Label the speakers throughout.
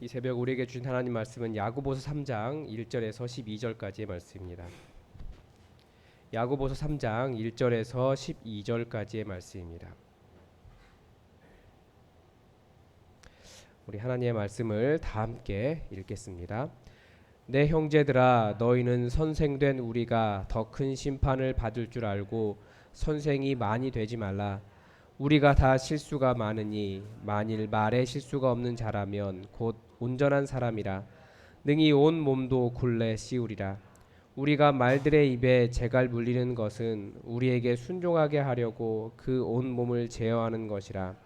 Speaker 1: 이 새벽 우리에게 주신 하나님 말씀은 야고보서 3장 1절에서 12절까지의 말씀입니다. 야고보서 3장 1절에서 12절까지의 말씀입니다. 우리 하나님의 말씀을 다 함께 읽겠습니다. 내 형제들아 너희는 선생된 우리가 더 큰 심판을 받을 줄 알고 선생이 많이 되지 말라 우리가 다 실수가 많으니 만일 말에 실수가 없는 자라면 곧 온전한 사람이라. 능히 온 몸도 굴레 씌우리라. 우리가 말들의 입에 재갈 물리는 것은 우리에게 순종하게 하려고 그 온 몸을 제어하는 것이라.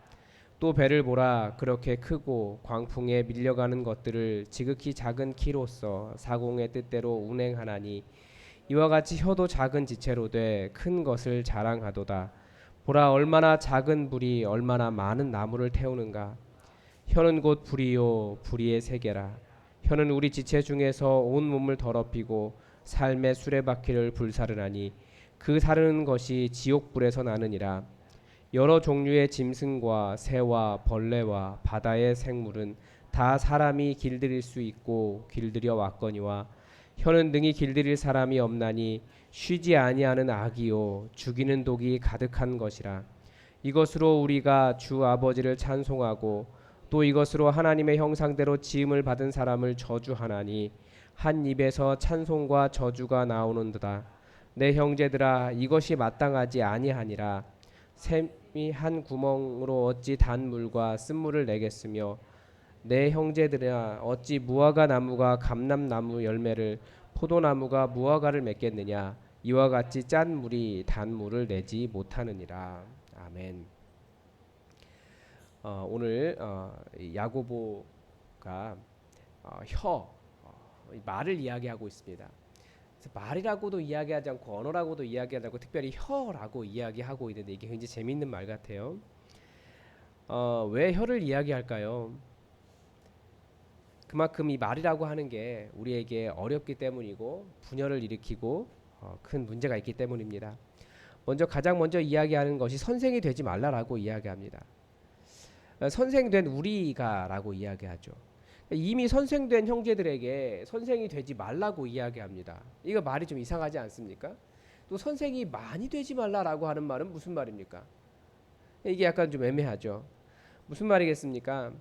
Speaker 1: 또 배를 보라. 그렇게 크고 광풍에 밀려가는 것들을 지극히 작은 키로서 사공의 뜻대로 운행하나니 이와 같이 혀도 작은 지체로 돼 큰 것을 자랑하도다. 보라 얼마나 작은 불이 얼마나 많은 나무를 태우는가 혀는 곧 불이요 불의의 세계라. 혀는 우리 지체 중에서 온 몸을 더럽히고 삶의 수레바퀴를 불사르나니 그 사르는 것이 지옥 불에서 나느니라. 여러 종류의 짐승과 새와 벌레와 바다의 생물은 다 사람이 길들일 수 있고 길들여 왔거니와 혀는 능히 길들일 사람이 없나니 쉬지 아니하는 악이요 죽이는 독이 가득한 것이라. 이것으로 우리가 주 아버지를 찬송하고 또 이것으로 하나님의 형상대로 지음을 받은 사람을 저주하나니 한 입에서 찬송과 저주가 나오는도다. 내 형제들아 이것이 마땅하지 아니하니라. 샘이 한 구멍으로 어찌 단 물과 쓴물을 내겠으며 내 형제들아 어찌 무화과 나무가 감람 나무 열매를 포도나무가 무화과를 맺겠느냐? 이와 같이 짠 물이 단 물을 내지 못하느니라. 아멘. 어, 오늘 어, 이 야고보가 어, 혀 어, 이 말을 이야기하고 있습니다. 말이라고도 이야기하지 않고 언어라고도 이야기하지 않고 특별히 혀라고 이야기하고 있는데 이게 굉장히 재미있는 말 같아요. 어, 왜 혀를 이야기할까요? 그만큼 이 말이라고 하는 게 우리에게 어렵기 때문이고 분열을 일으키고 어, 큰 문제가 있기 때문입니다. 먼저 가장 먼저 이야기하는 것이 선생이 되지 말라라고 이야기합니다. 어, 선생된 우리가라고 이야기하죠. 이미 선생된 형제들에게 선생이 되지 말라고 이야기합니다. 이거 말이 좀 이상하지 않습니까? 또 선생이 많이 되지 말라라고 하는 말은 무슨 말입니까? 이게 약간 좀 애매하죠. 무슨 말이겠습니까?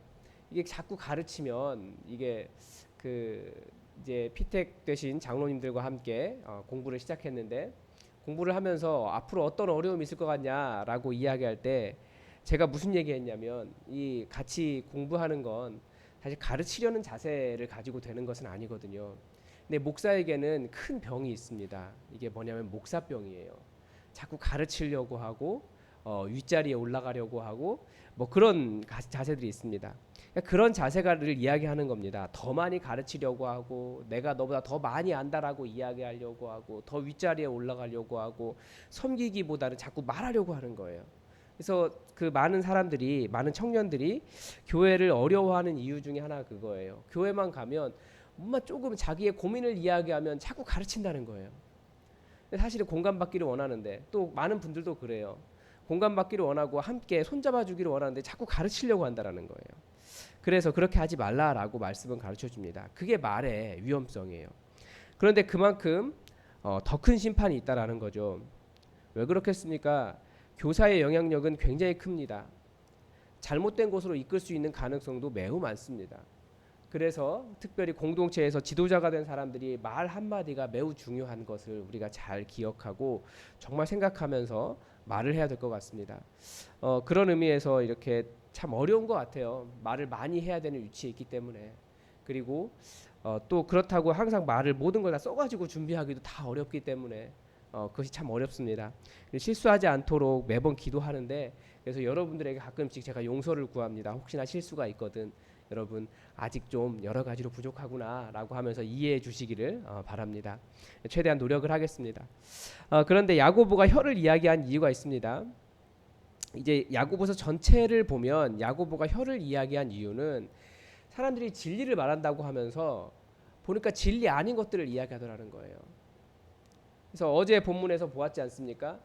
Speaker 1: 이게 자꾸 가르치면 이게 그 이제 피택 되신 장로님들과 함께 어, 공부를 시작했는데 공부를 하면서 앞으로 어떤 어려움이 있을 것 같냐라고 이야기할 때 제가 무슨 얘기했냐면 이 같이 공부하는 건 사실 가르치려는 자세를 가지고 되는 것은 아니거든요. 근데 목사에게는 큰 병이 있습니다. 이게 뭐냐면 목사병이에요. 자꾸 가르치려고 하고 어, 윗자리에 올라가려고 하고 뭐 그런 가, 자세들이 있습니다. 그러니까 그런 자세가를 이야기하는 겁니다. 더 많이 가르치려고 하고 내가 너보다 더 많이 안다라고 이야기하려고 하고 더 윗자리에 올라가려고 하고 섬기기보다는 자꾸 말하려고 하는 거예요. 그래서 그 많은 사람들이 많은 청년들이 교회를 어려워하는 이유 중에 하나 그거예요. 교회만 가면 뭔가 조금 자기의 고민을 이야기하면 자꾸 가르친다는 거예요. 사실은 공감받기를 원하는데 또 많은 분들도 그래요. 공감받기를 원하고 함께 손잡아 주기를 원하는데 자꾸 가르치려고 한다라는 거예요. 그래서 그렇게 하지 말라라고 말씀은 가르쳐 줍니다. 그게 말의 위험성이에요. 그런데 그만큼 어, 더 큰 심판이 있다라는 거죠. 왜 그렇겠습니까? 교사의 영향력은 굉장히 큽니다. 잘못된 곳으로 이끌 수 있는 가능성도 매우 많습니다. 그래서 특별히 공동체에서 지도자가 된 사람들이 말 한마디가 매우 중요한 것을 우리가 잘 기억하고 정말 생각하면서 말을 해야 될 것 같습니다. 어, 그런 의미에서 이렇게 참 어려운 것 같아요. 말을 많이 해야 되는 위치에 있기 때문에 그리고 어, 또 그렇다고 항상 말을 모든 걸 다 써가지고 준비하기도 다 어렵기 때문에 어, 그것이 참 어렵습니다. 실수하지 않도록 매번 기도하는데 그래서 여러분들에게 가끔씩 제가 용서를 구합니다. 혹시나 실수가 있거든 여러분 아직 좀 여러 가지로 부족하구나라고 하면서 이해해 주시기를 어, 바랍니다. 최대한 노력을 하겠습니다. 어, 그런데 야고보가 혀를 이야기한 이유가 있습니다. 이제 야고보서 전체를 보면 야고보가 혀를 이야기한 이유는 사람들이 진리를 말한다고 하면서 보니까 진리 아닌 것들을 이야기하더라는 거예요. 그래서 어제 본문에서 보았지 않습니까?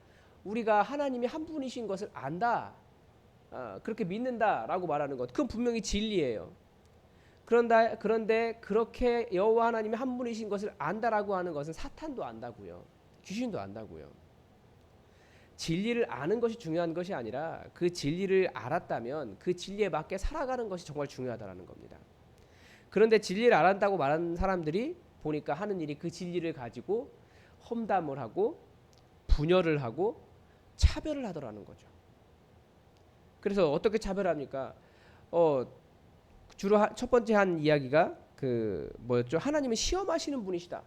Speaker 1: 우리가 하나님이 한 분이신 것을 안다. 아, 그렇게 믿는다라고 말하는 것. 그건 분명히 진리예요. 그런다 그런데 그렇게 여호와 하나님이 한 분이신 것을 안다라고 하는 것은 사탄도 안다고요. 귀신도 안다고요. 진리를 아는 것이 중요한 것이 아니라 그 진리를 알았다면 그 진리에 맞게 살아가는 것이 정말 중요하다라는 겁니다. 그런데 진리를 알았다고 말하는 사람들이 보니까 하는 일이 그 진리를 가지고 험담을 하고 분열을 하고 차별을 하더라는 거죠. 그래서 어떻게 차별합니까? 어 주로 하, 첫 번째 한 이야기가 그 뭐였죠? 하나님은 시험하시는 분이시다.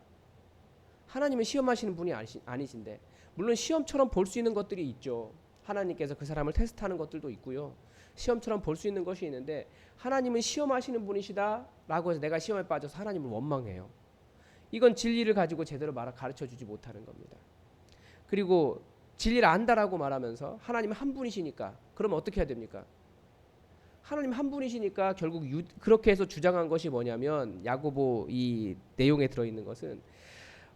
Speaker 1: 하나님은 시험하시는 분이 아니시, 아니신데 물론 시험처럼 볼 수 있는 것들이 있죠. 하나님께서 그 사람을 테스트하는 것들도 있고요. 시험처럼 볼 수 있는 것이 있는데 하나님은 시험하시는 분이시다라고 해서 내가 시험에 빠져서 하나님을 원망해요. 이건 진리를 가지고 제대로 말 가르쳐 주지 못하는 겁니다. 그리고 진리를 안다라고 말하면서 하나님 한 분이시니까 그럼 어떻게 해야 됩니까? 하나님 한 분이시니까 결국 유, 그렇게 해서 주장한 것이 뭐냐면 야고보 이 내용에 들어 있는 것은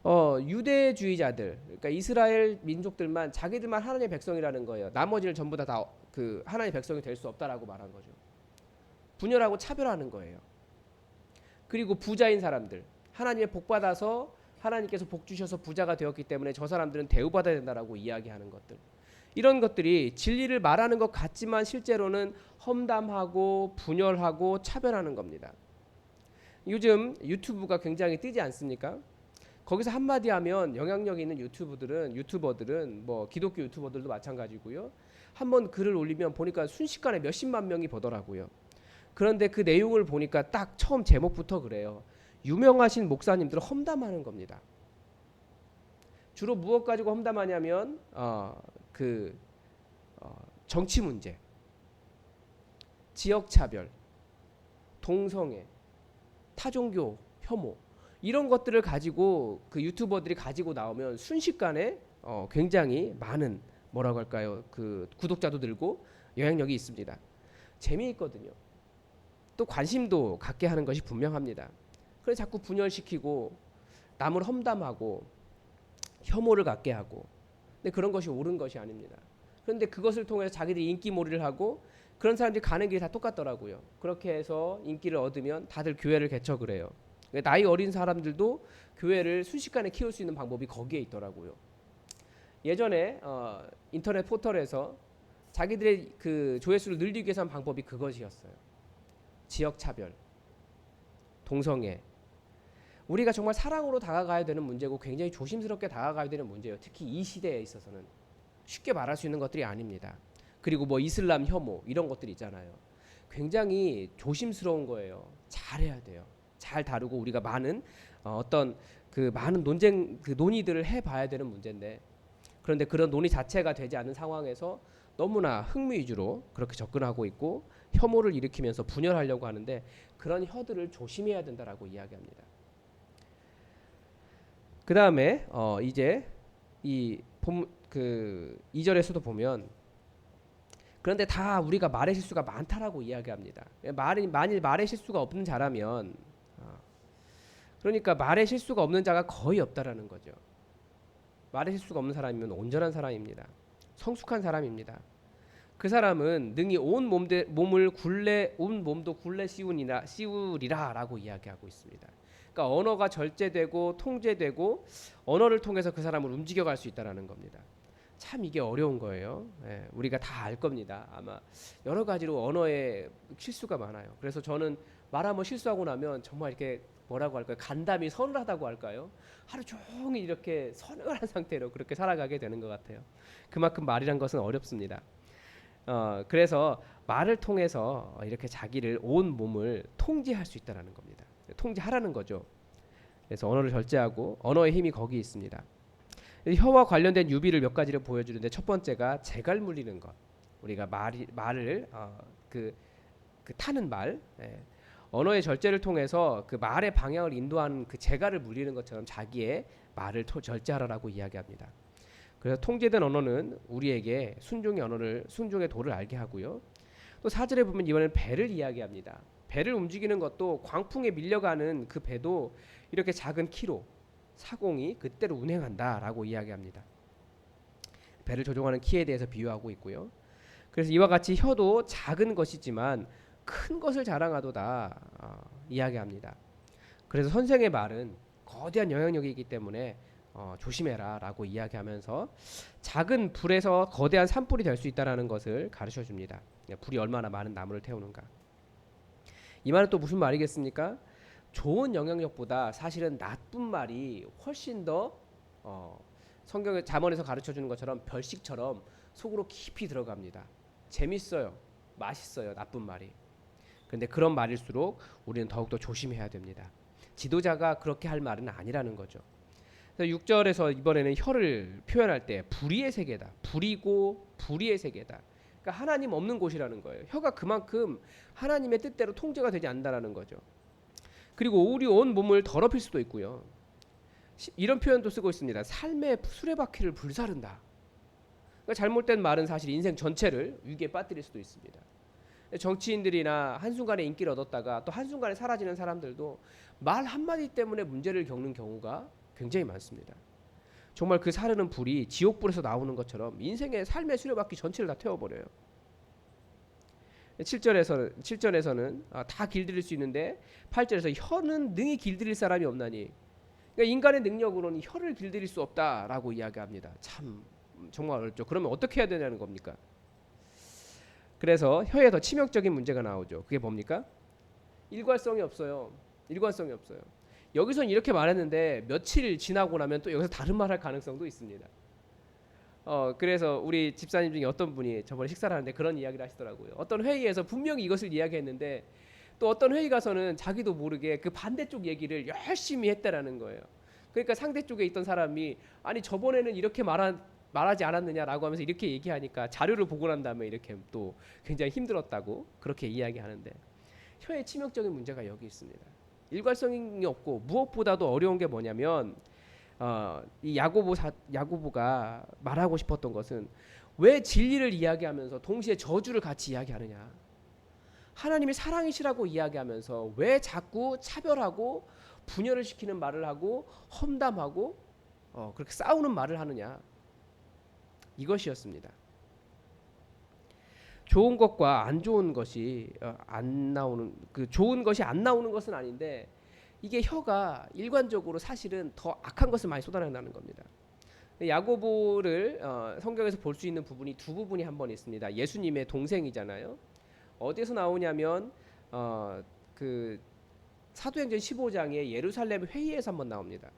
Speaker 1: 어, 유대주의자들 그러니까 이스라엘 민족들만 자기들만 하나님의 백성이라는 거예요. 나머지는 전부 다 다 그 하나님의 백성이 될 수 없다라고 말한 거죠. 분열하고 차별하는 거예요. 그리고 부자인 사람들 하나님의 복 받아서 하나님께서 복 주셔서 부자가 되었기 때문에 저 사람들은 대우받아야 된다라고 이야기하는 것들. 이런 것들이 진리를 말하는 것 같지만 실제로는 험담하고 분열하고 차별하는 겁니다. 요즘 유튜브가 굉장히 뜨지 않습니까? 거기서 한마디 하면 영향력 있는 유튜브들은 유튜버들은 뭐 기독교 유튜버들도 마찬가지고요. 한번 글을 올리면 보니까 순식간에 몇십만 명이 보더라고요. 그런데 그 내용을 보니까 딱 처음 제목부터 그래요. 유명하신 목사님들을 험담하는 겁니다. 주로 무엇 가지고 험담하냐면 어, 그 어, 정치 문제, 지역 차별, 동성애, 타종교 혐오 이런 것들을 가지고 그 유튜버들이 가지고 나오면 순식간에 어, 굉장히 많은 뭐라고 할까요? 그 구독자도 늘고 영향력이 있습니다. 재미있거든요. 또 관심도 갖게 하는 것이 분명합니다. 그래서 자꾸 분열시키고 남을 험담하고 혐오를 갖게 하고 근데 그런 것이 옳은 것이 아닙니다. 그런데 그것을 통해서 자기들이 인기몰이를 하고 그런 사람들이 가는 길이 다 똑같더라고요. 그렇게 해서 인기를 얻으면 다들 교회를 개척을 해요. 나이 어린 사람들도 교회를 순식간에 키울 수 있는 방법이 거기에 있더라고요. 예전에 어, 인터넷 포털에서 자기들의 그 조회수를 늘리기 위해서 한 방법이 그것이었어요. 지역 차별, 동성애. 우리가 정말 사랑으로 다가가야 되는 문제고 굉장히 조심스럽게 다가가야 되는 문제예요. 특히 이 시대에 있어서는 쉽게 말할 수 있는 것들이 아닙니다. 그리고 뭐 이슬람 혐오 이런 것들 있잖아요. 굉장히 조심스러운 거예요. 잘해야 돼요. 잘 다루고 우리가 많은 어, 어떤 그 많은 논쟁 그 논의들을 해봐야 되는 문제인데 그런데 그런 논의 자체가 되지 않는 상황에서 너무나 흥미 위주로 그렇게 접근하고 있고 혐오를 일으키면서 분열하려고 하는데 그런 혀들을 조심해야 된다라고 이야기합니다. 그 다음에 어 이제 이그 2절에서도 보면 그런데 다 우리가 말의 실수가 많다라고 이야기합니다. 말이 만일 말의 실수가 없는 자라면 어, 그러니까 말의 실수가 없는 자가 거의 없다라는 거죠. 말의 실수가 없는 사람이면 온전한 사람입니다. 성숙한 사람입니다. 그 사람은 능히 온 몸대, 몸을 굴레 온 몸도 굴레 씌우니라 씌우리라라고 이야기하고 있습니다. 그러니까 언어가 절제되고 통제되고 언어를 통해서 그 사람을 움직여갈 수 있다라는 겁니다. 참 이게 어려운 거예요. 예, 우리가 다 알 겁니다. 아마 여러 가지로 언어에 실수가 많아요. 그래서 저는 말 한번 실수하고 나면 정말 이렇게 뭐라고 할까요? 간담이 서늘하다고 할까요? 하루 종일 이렇게 서늘한 상태로 그렇게 살아가게 되는 것 같아요. 그만큼 말이란 것은 어렵습니다. 어, 그래서 말을 통해서 이렇게 자기를 온 몸을 통제할 수 있다라는 겁니다. 통제하라는 거죠. 그래서 언어를 절제하고 언어의 힘이 거기 있습니다. 혀와 관련된 유비를 몇 가지를 보여주는데 첫 번째가 재갈 물리는 것. 우리가 말이 말을 어, 그, 그 타는 말, 예. 언어의 절제를 통해서 그 말의 방향을 인도하는 그 재갈을 물리는 것처럼 자기의 말을 토, 절제하라라고 이야기합니다. 그래서 통제된 언어는 우리에게 순종의 언어를 순종의 도를 알게 하고요. 또 사절에 보면 이번엔 배를 이야기합니다. 배를 움직이는 것도 광풍에 밀려가는 그 배도 이렇게 작은 키로 사공이 그때로 운행한다라고 이야기합니다. 배를 조종하는 키에 대해서 비유하고 있고요. 그래서 이와 같이 혀도 작은 것이지만 큰 것을 자랑하도다. 어, 이야기합니다. 그래서 선생의 말은 거대한 영향력이 있기 때문에 어, 조심해라라고 이야기하면서 작은 불에서 거대한 산불이 될 수 있다라는 것을 가르쳐 줍니다. 불이 얼마나 많은 나무를 태우는가. 이 말은 또 무슨 말이겠습니까? 좋은 영향력보다 사실은 나쁜 말이 훨씬 더 어, 성경의 잠언에서 가르쳐 주는 것처럼 별식처럼 속으로 깊이 들어갑니다. 재밌어요. 맛있어요. 나쁜 말이. 근데 그런 말일수록 우리는 더욱더 조심해야 됩니다. 지도자가 그렇게 할 말은 아니라는 거죠. 그래서 6절에서 이번에는 혀를 표현할 때 불의의 세계다. 불이고 불의의 세계다. 그러니까 하나님 없는 곳이라는 거예요. 혀가 그만큼 하나님의 뜻대로 통제가 되지 않는다라는 거죠. 그리고 우리 온 몸을 더럽힐 수도 있고요. 시- 이런 표현도 쓰고 있습니다. 삶의 수레바퀴를 불사른다. 그러니까 잘못된 말은 사실 인생 전체를 위기에 빠뜨릴 수도 있습니다. 정치인들이나 한순간에 인기를 얻었다가 또 한순간에 사라지는 사람들도 말 한마디 때문에 문제를 겪는 경우가 굉장히 많습니다. 정말 그 사르는 불이 지옥불에서 나오는 것처럼 인생의 삶의 수레바퀴 전체를 다 태워버려요. 7절에서는 7절에서는 아, 다 길들일 수 있는데 8절에서 혀는 능히 길들일 사람이 없나니 그러니까 인간의 능력으로는 혀를 길들일 수 없다라고 이야기합니다. 참 정말 어렵죠. 그러면 어떻게 해야 되냐는 겁니까? 그래서 혀에 더 치명적인 문제가 나오죠. 그게 뭡니까? 일관성이 없어요. 일관성이 없어요. 여기선 이렇게 말했는데 며칠 지나고 나면 또 여기서 다른 말 할 가능성도 있습니다. 어 그래서 우리 집사님 중에 어떤 분이 저번에 식사를 하는데 그런 이야기를 하시더라고요. 어떤 회의에서 분명히 이것을 이야기했는데 또 어떤 회의 가서는 자기도 모르게 그 반대쪽 얘기를 열심히 했다라는 거예요. 그러니까 상대 쪽에 있던 사람이 아니 저번에는 이렇게 말한 말하지 않았느냐라고 하면서 이렇게 얘기하니까 자료를 보고 난 다음에 이렇게 또 굉장히 힘들었다고 그렇게 이야기하는데 혀의 치명적인 문제가 여기 있습니다. 일관성이 없고 무엇보다도 어려운 게 뭐냐면 어, 이 야고보 사, 야고보가 말하고 싶었던 것은 왜 진리를 이야기하면서 동시에 저주를 같이 이야기하느냐? 하나님이 사랑이시라고 이야기하면서 왜 자꾸 차별하고 분열을 시키는 말을 하고 험담하고 어, 그렇게 싸우는 말을 하느냐? 이것이었습니다. 좋은 것과 안 좋은 것이 어, 안 나오는 그 좋은 것이 안 나오는 것은 아닌데 이게 혀가 일관적으로 사실은 더 악한 것을 많이 쏟아낸다는 겁니다. 야고보를 어, 성경에서 볼 수 있는 부분이 두 부분이 한 번 있습니다. 예수님의 동생이잖아요. 어디서 나오냐면 어, 그 사도행전 15장에 예루살렘 회의에서 한번 나옵니다.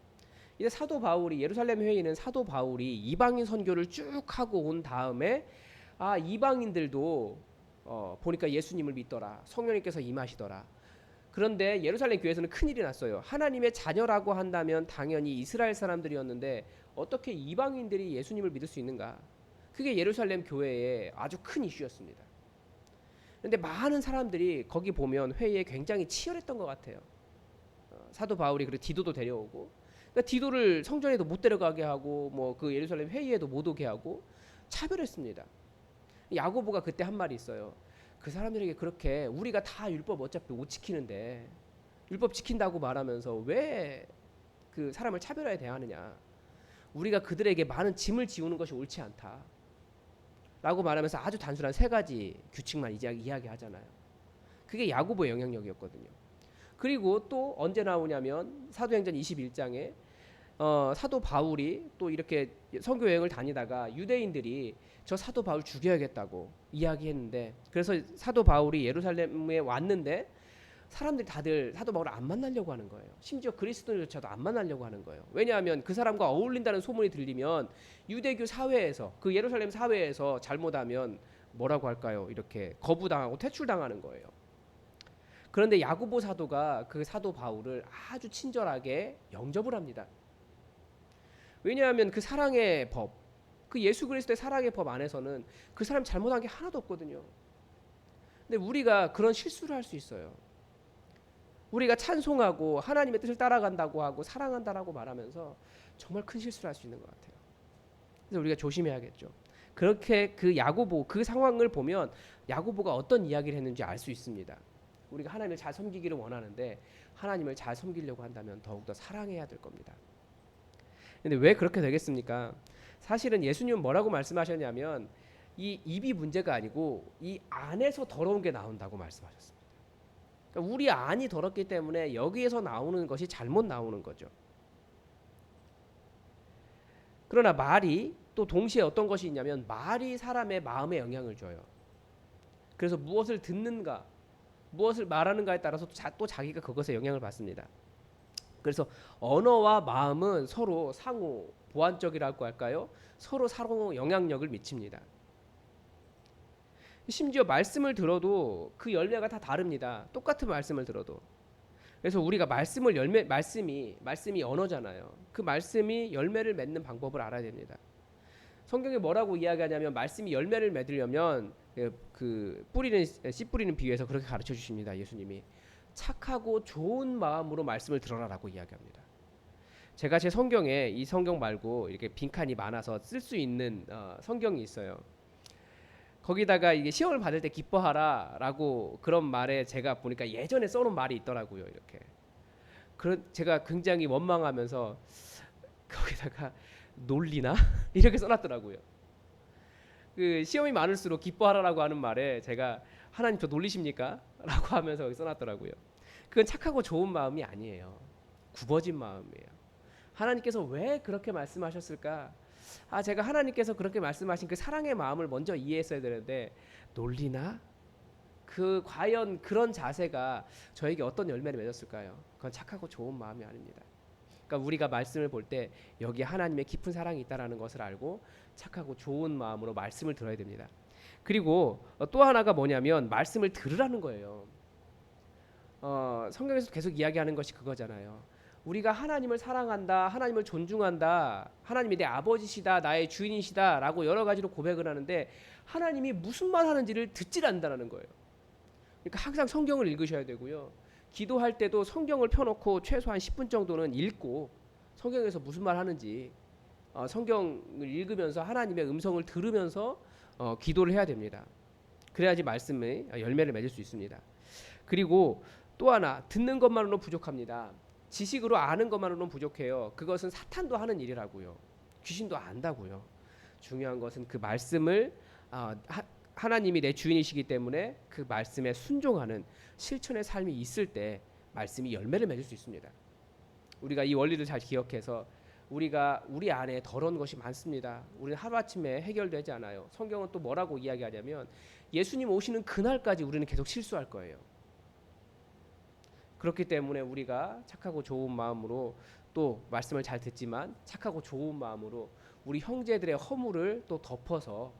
Speaker 1: 이제 사도 바울이 예루살렘 회의는 사도 바울이 이방인 선교를 쭉 하고 온 다음에 아 이방인들도 어, 보니까 예수님을 믿더라. 성령님께서 임하시더라. 그런데 예루살렘 교회에서는 큰 일이 났어요. 하나님의 자녀라고 한다면 당연히 이스라엘 사람들이었는데 어떻게 이방인들이 예수님을 믿을 수 있는가? 그게 예루살렘 교회의 아주 큰 이슈였습니다. 그런데 많은 사람들이 거기 보면 회의에 굉장히 치열했던 것 같아요. 어, 사도 바울이 그리고 디도도 데려오고. 그러니까 디도를 성전에도 못 데려가게 하고 뭐 그 예루살렘 회의에도 못 오게 하고 차별했습니다. 야고보가 그때 한 말이 있어요. 그 사람들에게 그렇게 우리가 다 율법 어차피 못 지키는데 율법 지킨다고 말하면서 왜 그 사람을 차별하게 대하느냐? 우리가 그들에게 많은 짐을 지우는 것이 옳지 않다. 라고 말하면서 아주 단순한 세 가지 규칙만 이제 이야기하잖아요. 그게 야고보의 영향력이었거든요. 그리고 또 언제 나오냐면 사도행전 21장에 어, 사도 바울이 또 이렇게 선교 여행을 다니다가 유대인들이 저 사도 바울 죽여야겠다고 이야기했는데 그래서 사도 바울이 예루살렘에 왔는데 사람들이 다들 사도 바울을 안 만나려고 하는 거예요. 심지어 그리스도인조차도 안 만나려고 하는 거예요. 왜냐하면 그 사람과 어울린다는 소문이 들리면 유대교 사회에서 그 예루살렘 사회에서 잘못하면 뭐라고 할까요? 이렇게 거부당하고 퇴출당하는 거예요. 그런데 야고보 사도가 그 사도 바울을 아주 친절하게 영접을 합니다. 왜냐하면 그 사랑의 법, 그 예수 그리스도의 사랑의 법 안에서는 그 사람 잘못한 게 하나도 없거든요. 근데 우리가 그런 실수를 할 수 있어요. 우리가 찬송하고 하나님의 뜻을 따라간다고 하고 사랑한다라고 말하면서 정말 큰 실수를 할 수 있는 것 같아요. 그래서 우리가 조심해야겠죠. 그렇게 그 야고보 그 상황을 보면 야고보가 어떤 이야기를 했는지 알 수 있습니다. 우리가 하나님을 잘 섬기기를 원하는데 하나님을 잘 섬기려고 한다면 더욱더 사랑해야 될 겁니다. 근데 왜 그렇게 되겠습니까? 사실은 예수님은 뭐라고 말씀하셨냐면 이 입이 문제가 아니고 이 안에서 더러운 게 나온다고 말씀하셨습니다. 그러니까 우리 안이 더럽기 때문에 여기에서 나오는 것이 잘못 나오는 거죠. 그러나 말이 또 동시에 어떤 것이 있냐면 말이 사람의 마음에 영향을 줘요. 그래서 무엇을 듣는가, 무엇을 말하는가에 따라서 또, 자기가 그것에 영향을 받습니다. 그래서 언어와 마음은 서로 상호 보완적이라고 할까요? 서로 상호 영향력을 미칩니다. 심지어 말씀을 들어도 그 열매가 다 다릅니다. 똑같은 말씀을 들어도. 그래서 우리가 말씀을 열매 말씀이 말씀이 언어잖아요. 그 말씀이 열매를 맺는 방법을 알아야 됩니다. 성경에 뭐라고 이야기하냐면 말씀이 열매를 맺으려면 그, 그 뿌리는 씨 뿌리는 비유에서 그렇게 가르쳐 주십니다. 예수님이 착하고 좋은 마음으로 말씀을 들어라라고 이야기합니다. 제가 제 성경에 이 성경 말고 이렇게 빈칸이 많아서 쓸 수 있는 어, 성경이 있어요. 거기다가 이게 시험을 받을 때 기뻐하라라고 그런 말에 제가 보니까 예전에 써놓은 말이 있더라고요. 이렇게. 그런 제가 굉장히 원망하면서 거기다가 놀리나 이렇게 써놨더라고요. 그 시험이 많을수록 기뻐하라라고 하는 말에 제가 하나님 저 놀리십니까? 라고 하면서 여기 써놨더라고요. 그건 착하고 좋은 마음이 아니에요. 굽어진 마음이에요. 하나님께서 왜 그렇게 말씀하셨을까? 아 제가 하나님께서 그렇게 말씀하신 그 사랑의 마음을 먼저 이해했어야 되는데 놀리나? 그 과연 그런 자세가 저에게 어떤 열매를 맺었을까요? 그건 착하고 좋은 마음이 아닙니다. 그러니까 우리가 말씀을 볼 때 여기 하나님의 깊은 사랑이 있다라는 것을 알고 착하고 좋은 마음으로 말씀을 들어야 됩니다. 그리고 또 하나가 뭐냐면 말씀을 들으라는 거예요. 어, 성경에서 계속 이야기하는 것이 그거잖아요. 우리가 하나님을 사랑한다, 하나님을 존중한다, 하나님이 내 아버지시다, 나의 주인이시다라고 여러 가지로 고백을 하는데 하나님이 무슨 말 하는지를 듣질 않는다는 거예요. 그러니까 항상 성경을 읽으셔야 되고요. 기도할 때도 성경을 펴놓고 최소한 10분 정도는 읽고 성경에서 무슨 말 하는지 어, 성경을 읽으면서 하나님의 음성을 들으면서 어, 기도를 해야 됩니다. 그래야지 말씀의 열매를 맺을 수 있습니다. 그리고 또 하나 듣는 것만으로는 부족합니다. 지식으로 아는 것만으로는 부족해요. 그것은 사탄도 하는 일이라고요. 귀신도 안다고요. 중요한 것은 그 말씀을 아, 하, 하나님이 내 주인이시기 때문에 그 말씀에 순종하는 실천의 삶이 있을 때 말씀이 열매를 맺을 수 있습니다. 우리가 이 원리를 잘 기억해서 우리가 우리 안에 더러운 것이 많습니다. 우리는 하루아침에 해결되지 않아요. 성경은 또 뭐라고 이야기하냐면 예수님 오시는 그날까지 우리는 계속 실수할 거예요. 그렇기 때문에 우리가 착하고 좋은 마음으로 또 말씀을 잘 듣지만 착하고 좋은 마음으로 우리 형제들의 허물을 또 덮어서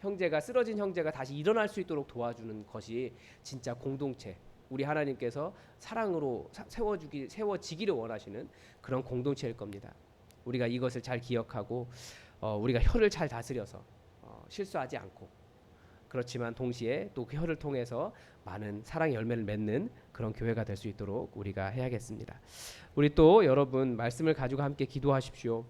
Speaker 1: 형제가 쓰러진 형제가 다시 일어날 수 있도록 도와주는 것이 진짜 공동체 우리 하나님께서 사랑으로 세워주기 세워지기를 원하시는 그런 공동체일 겁니다. 우리가 이것을 잘 기억하고 어, 우리가 혀를 잘 다스려서 어, 실수하지 않고 그렇지만 동시에 또 그 혀를 통해서 많은 사랑의 열매를 맺는 그런 교회가 될 수 있도록 우리가 해야겠습니다. 우리 또 여러분 말씀을 가지고 함께 기도하십시오.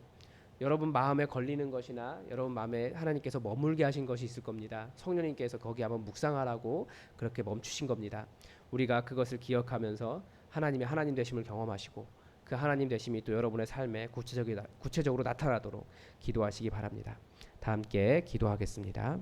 Speaker 1: 여러분 마음에 걸리는 것이나 여러분 마음에 하나님께서 머물게 하신 것이 있을 겁니다. 성령님께서 거기 한번 묵상하라고 그렇게 멈추신 겁니다. 우리가 그것을 기억하면서 하나님의 하나님 되심을 경험하시고 그 하나님 되심이 또 여러분의 삶에 구체적이, 구체적으로 나타나도록 기도하시기 바랍니다. 다 함께 기도하겠습니다.